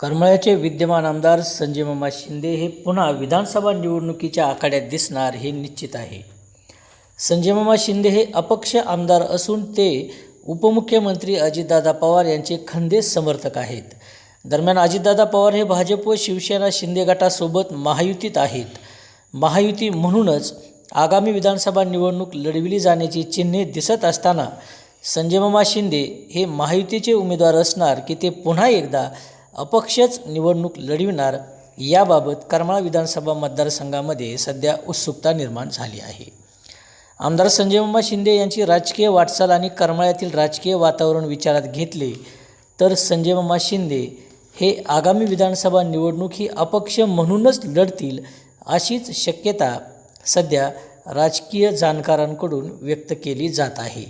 करमळ्याचे विद्यमान आमदार संजय मामा शिंदे हे पुन्हा विधानसभा निवडणुकीच्या आखाड्यात दिसणार हे निश्चित आहे. संजय मामा शिंदे हे अपक्ष आमदार असून ते उपमुख्यमंत्री अजितदादा पवार यांचे खंदे समर्थक आहेत. दरम्यान अजितदादा पवार हे भाजप व शिवसेना शिंदे गटासोबत महायुतीत आहेत. महायुती म्हणूनच आगामी विधानसभा निवडणूक लढविली जाण्याची चिन्हे दिसत असताना संजयमामा शिंदे हे महायुतीचे उमेदवार असणार की ते पुन्हा एकदा अपक्षच निवडणूक लढविणार याबाबत करमाळा विधानसभा मतदारसंघामध्ये सध्या उत्सुकता निर्माण झाली आहे. आमदार संजय मामा शिंदे यांची राजकीय वाटचाल आणि करमाळ्यातील राजकीय वातावरण विचारात घेतले तर संजय मामा शिंदे हे आगामी विधानसभा निवडणूक ही अपक्ष म्हणूनच लढतील अशीच शक्यता सध्या राजकीय जाणकारांकडून व्यक्त केली जात आहे.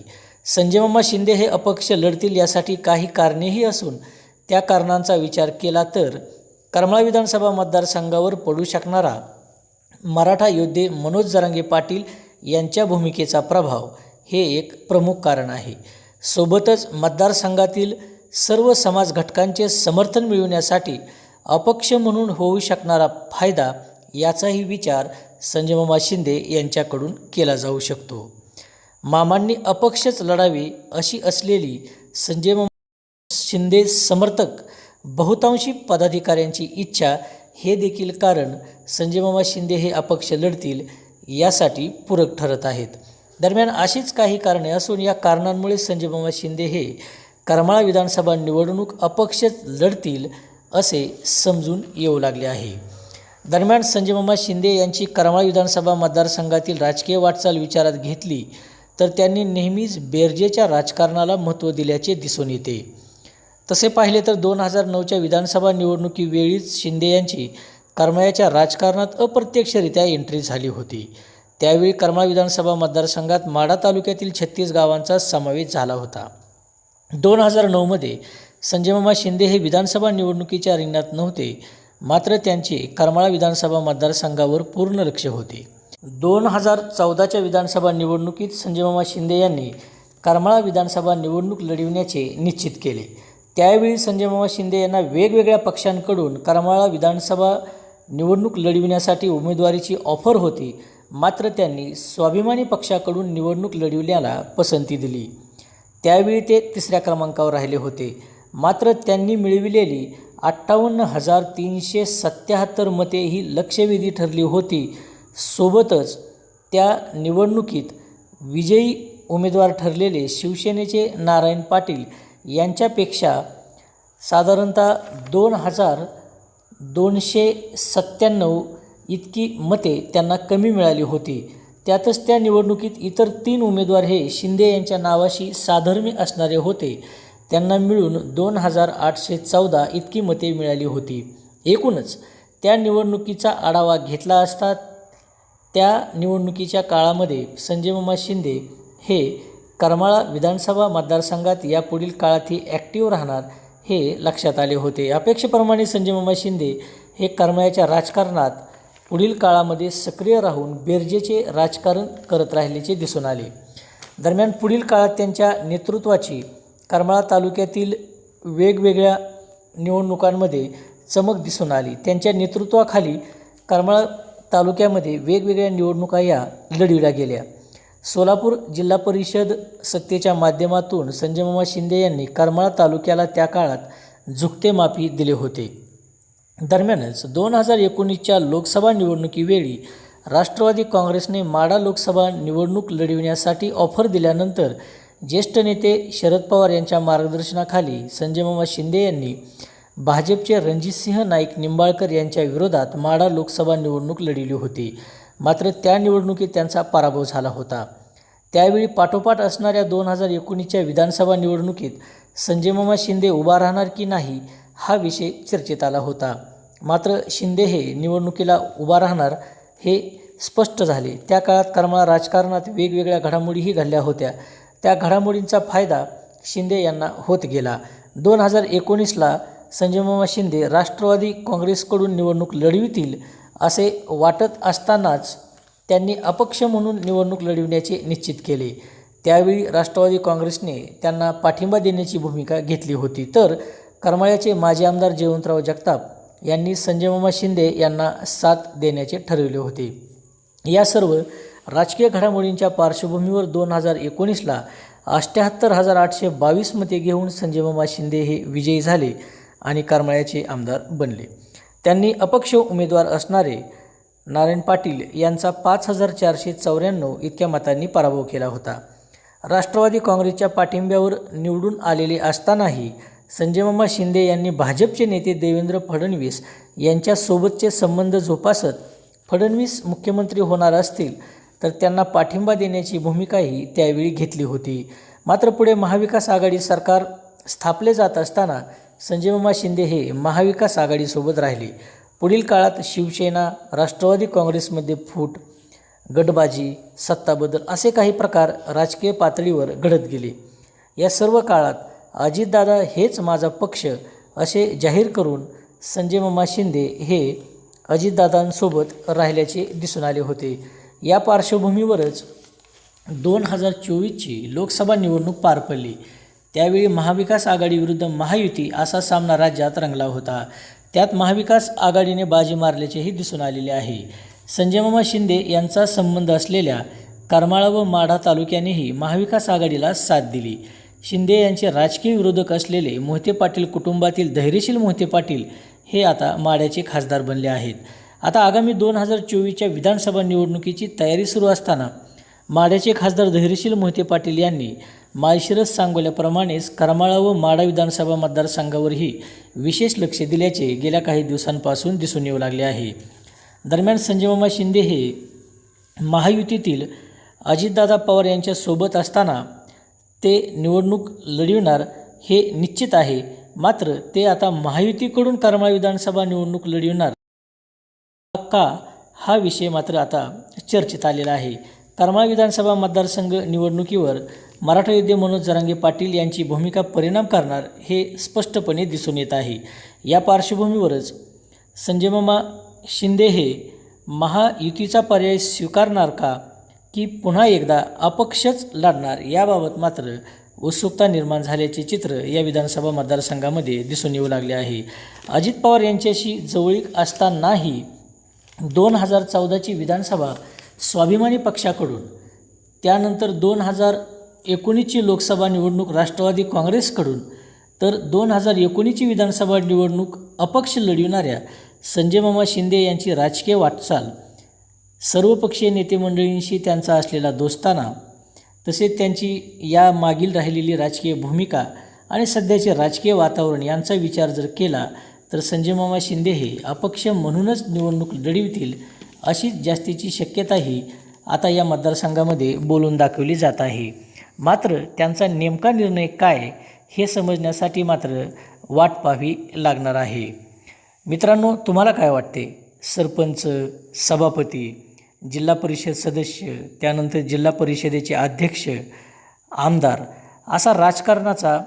संजय मामा शिंदे हे अपक्ष लढतील यासाठी काही कारणेही असून त्या कारणांचा विचार केला तर करमाळा विधानसभा मतदारसंघावर पडू शकणारा मराठा योद्धे मनोज जरांगे पाटील यांच्या भूमिकेचा प्रभाव हे एक प्रमुख कारण आहे. सोबतच मतदारसंघातील सर्व समाज घटकांचे समर्थन मिळवण्यासाठी अपक्ष म्हणून होऊ शकणारा फायदा याचाही विचार संजय शिंदे यांच्याकडून केला जाऊ शकतो. मामांनी अपक्षच लढावी अशी असलेली संजय शिंदे समर्थक बहुतांशी पदाधिकाऱ्यांची इच्छा हे देखील कारण संजय शिंदे हे अपक्ष लढतील यासाठी पूरक ठरत आहेत. दरम्यान अशीच काही कारणे असून या कारणांमुळे संजय शिंदे हे करमाळा विधानसभा निवडणूक अपक्षच लढतील असे समजून येऊ लागले आहे. दरम्यान संजय शिंदे यांची करमाळा विधानसभा मतदारसंघातील राजकीय वाटचाल विचारात घेतली तर त्यांनी नेहमीच बेरजेच्या राजकारणाला महत्त्व दिल्याचे दिसून येते. तसे पाहिले तर दोन हजार नऊच्या विधानसभा निवडणुकीवेळीच शिंदे यांची करमाळ्याच्या राजकारणात अप्रत्यक्षरित्या एंट्री झाली होती. त्यावेळी करमाळा विधानसभा मतदारसंघात माढा तालुक्यातील छत्तीस गावांचा समावेश झाला होता. दोन हजार नऊमध्ये संजयमामा शिंदे हे विधानसभा निवडणुकीच्या रिंगणात नव्हते मात्र त्यांचे करमाळा विधानसभा मतदारसंघावर पूर्ण लक्ष होते. दोन हजार चौदाच्या विधानसभा निवडणुकीत संजयमामा शिंदे यांनी करमाळा विधानसभा निवडणूक लढविण्याचे निश्चित केले. त्यावेळी संजय मामा शिंदे यांना वेगवेगळ्या पक्षांकडून करमाळा विधानसभा निवडणूक लढविण्यासाठी उमेदवारीची ऑफर होती. मात्र त्यांनी स्वाभिमानी पक्षाकडून निवडणूक लढविण्याला पसंती दिली. त्यावेळी ते तिसऱ्या क्रमांकावर राहिले होते. मात्र त्यांनी मिळविलेली अठ्ठावन्न हजार तीनशे सत्याहत्तर मते ही लक्षवेधी ठरली होती. सोबतच त्या निवडणुकीत विजयी उमेदवार ठरलेले शिवसेनेचे नारायण पाटील यांच्यापेक्षा साधारणतः दोन हजार दोनशे सत्त्याण्णव इतकी मते त्यांना कमी मिळाली होती. त्यातच त्या निवडणुकीत इतर तीन उमेदवार हे शिंदे यांच्या नावाशी साधर्म्य असणारे होते. त्यांना मिळून दोन हजार आठशे चौदा इतकी मते मिळाली होती. एकूणच त्या निवडणुकीचा आढावा घेतला असता त्या निवडणुकीच्या काळामध्ये संजय मामा शिंदे हे करमाळा विधानसभा मतदारसंघात यापुढील काळातही ॲक्टिव्ह राहणार हे लक्षात आले होते. अपेक्षेप्रमाणे संजय मामा शिंदे हे करमाळ्याच्या राजकारणात पुढील काळामध्ये सक्रिय राहून बेरजेचे राजकारण करत राहिल्याचे दिसून आले. दरम्यान पुढील काळात त्यांच्या नेतृत्वाची करमाळा तालुक्यातील वेगवेगळ्या निवडणुकांमध्ये चमक दिसून आली. त्यांच्या नेतृत्वाखाली करमाळा तालुक्यामध्ये वेगवेगळ्या निवडणुका या लढविल्या गेल्या. सोलापूर जिल्हा परिषद सत्तेच्या माध्यमातून संजयमामा शिंदे यांनी करमाळा तालुक्याला त्या काळात झुकते माफी दिले होते. दरम्यानच दोन हजार एकोणीसच्या लोकसभा निवडणुकीवेळी राष्ट्रवादी काँग्रेसने माडा लोकसभा निवडणूक लढविण्यासाठी ऑफर दिल्यानंतर ज्येष्ठ नेते शरद पवार यांच्या मार्गदर्शनाखाली संजयमामा शिंदे यांनी भाजपचे रणजितसिंह नाईक निंबाळकर यांच्या विरोधात माडा लोकसभा निवडणूक लढली होती. मात्र त्या निवडणुकीत त्यांचा पराभव झाला होता. त्यावेळी पाठोपाठ असणाऱ्या दोन हजार एकोणीसच्या विधानसभा निवडणुकीत संजय मामा शिंदे उभा राहणार की नाही हा विषय चर्चेत आला होता. मात्र शिंदे हे निवडणुकीला उभा राहणार हे स्पष्ट झाले. त्या काळात करमाळा राजकारणात वेगवेगळ्या घडामोडीही घडल्या होत्या. त्या घडामोडींचा फायदा शिंदे यांना होत गेला. दोन हजार एकोणीसला संजय मामा शिंदे राष्ट्रवादी काँग्रेसकडून निवडणूक लढवितील असे वाटत असतानाच त्यांनी अपक्ष म्हणून निवडणूक लढविण्याचे निश्चित केले. त्यावेळी राष्ट्रवादी काँग्रेसने त्यांना पाठिंबा देण्याची भूमिका घेतली होती. तर करमाळ्याचे माजी आमदार जयवंतराव जगताप यांनी संजयमामा शिंदे यांना साथ देण्याचे ठरविले होते. या सर्व राजकीय घडामोडींच्या पार्श्वभूमीवर दोन हजार एकोणीसला अष्ट्याहत्तर हजार आठशे बावीस मते घेऊन संजयमामा शिंदे हे विजयी झाले आणि करमाळ्याचे आमदार बनले. त्यांनी अपक्ष उमेदवार असणारे नारायण पाटील यांचा पाच हजार चारशे चौऱ्याण्णव इतक्या मतांनी पराभव केला होता. राष्ट्रवादी काँग्रेसच्या पाठिंब्यावर निवडून आलेले असतानाही संजयमामा शिंदे यांनी भाजपचे नेते देवेंद्र फडणवीस यांच्यासोबतचे संबंध जोपासत फडणवीस मुख्यमंत्री होणार असतील तर त्यांना पाठिंबा देण्याची भूमिकाही त्यावेळी घेतली होती. मात्र पुढे महाविकास आघाडी सरकार स्थापले जात असताना संजयमामा शिंदे हे महाविकास आघाडीसोबत राहिले. पुढील काळात शिवसेना राष्ट्रवादी काँग्रेसमध्ये फूट गटबाजी सत्ताबद्दल असे काही प्रकार राजकीय पातळीवर घडत गेले. या सर्व काळात अजितदादा हेच माझा पक्ष असे जाहीर करून संजय मामा शिंदे हे अजितदादांसोबत राहिल्याचे दिसून आले होते. या पार्श्वभूमीवरच दोन हजार चोवीसची लोकसभा निवडणूक पार पडली. त्यावेळी महाविकास आघाडीविरुद्ध महायुती असा सामना राज्यात रंगला होता. त्यात महाविकास आघाडीने बाजी मारल्याचेही दिसून आलेले आहे. संजयमामा शिंदे यांचा संबंध असलेल्या करमाळा व माढा तालुक्यानेही महाविकास आघाडीला साथ दिली. शिंदे यांचे राजकीय विरोधक असलेले मोहिते पाटील कुटुंबातील धैर्यशील मोहिते पाटील हे आता माढ्याचे खासदार बनले आहेत. आता आगामी दोन हजार चोवीसच्या विधानसभा निवडणुकीची तयारी सुरू असताना माढ्याचे खासदार धैर्यशील मोहिते पाटील यांनी माळशिरस सांगोल्याप्रमाणेच करमाळा व माढा विधानसभा मतदारसंघावरही विशेष लक्ष दिल्याचे गेल्या काही दिवसांपासून दिसून येऊ लागले आहे. दरम्यान संजयमामा शिंदे हे महायुतीतील अजितदादा पवार यांच्यासोबत असताना ते निवडणूक लढविणार हे निश्चित आहे मात्र ते आता महायुतीकडून करमाळा विधानसभा निवडणूक लढविणार का हा विषय मात्र आता चर्चेत आलेला आहे. करमाळ विधानसभा मतदारसंघ निवडणुकीवर मराठा योद्धे मनोज जरांगे पाटील यांची भूमिका परिणाम करणार हे स्पष्टपणे दिसून येत आहे. या पार्श्वभूमीवरच संजयमामा शिंदे हे महायुतीचा पर्याय स्वीकारणार का? की पुन्हा एकदा अपक्षच लढणार? याबाबत मात्र उत्सुकता निर्माण झाल्याचे चित्र या विधानसभा मतदारसंघामध्ये दिसून येऊ लागले आहे. अजित पवार यांच्याशी जवळीक असतानाही दोन हजार चौदाची विधानसभा स्वाभिमानी पक्षाकडून त्यानंतर दोन हजार एकोणीसची लोकसभा निवडणूक राष्ट्रवादी काँग्रेसकडून तर दोन हजार एकोणीसची विधानसभा निवडणूक अपक्ष लढविणाऱ्या संजय मामा शिंदे यांची राजकीय वाटचाल सर्वपक्षीय नेते मंडळींशी त्यांचा असलेला दोस्ताना तसेच त्यांची या मागील राहिलेली राजकीय भूमिका आणि सध्याचे राजकीय वातावरण यांचा विचार जर केला तर संजय मामा शिंदे हे अपक्ष म्हणूनच निवडणूक लढवितील अशीच जास्तीची शक्यताही आता या मतदारसंघामध्ये बोलून दाखवली जात आहे. मात्र त्यांचा नेमका निर्णय काय हे समजण्यासाठी मात्र वाट पाहावी लागणार आहे. मित्रांनो तुम्हाला काय वाटते? सरपंच सभापती जिल्हा परिषद सदस्य त्यानंतर जिल्हा परिषदेचे अध्यक्ष आमदार असा राजकारणाचा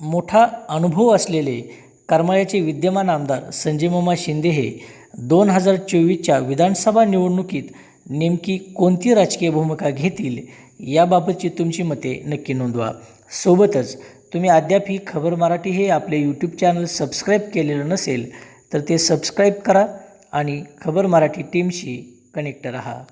मोठा अनुभव असलेले करमाळ्याचे विद्यमान आमदार संजय मामा शिंदे हे दोन हजार चोवीसच्या विधानसभा निवडणुकीत नेमकी कोणती राजकीय भूमिका घेतील याबाबतची तुमची मते नक्की नोंदवा. सोबतच तुम्ही अद्याप ही खबर मराठी हे आपले यूट्यूब चॅनल सबस्क्राईब केलेलं नसेल तर ते सबस्क्राईब करा आणि खबर मराठी टीमशी कनेक्ट रहा.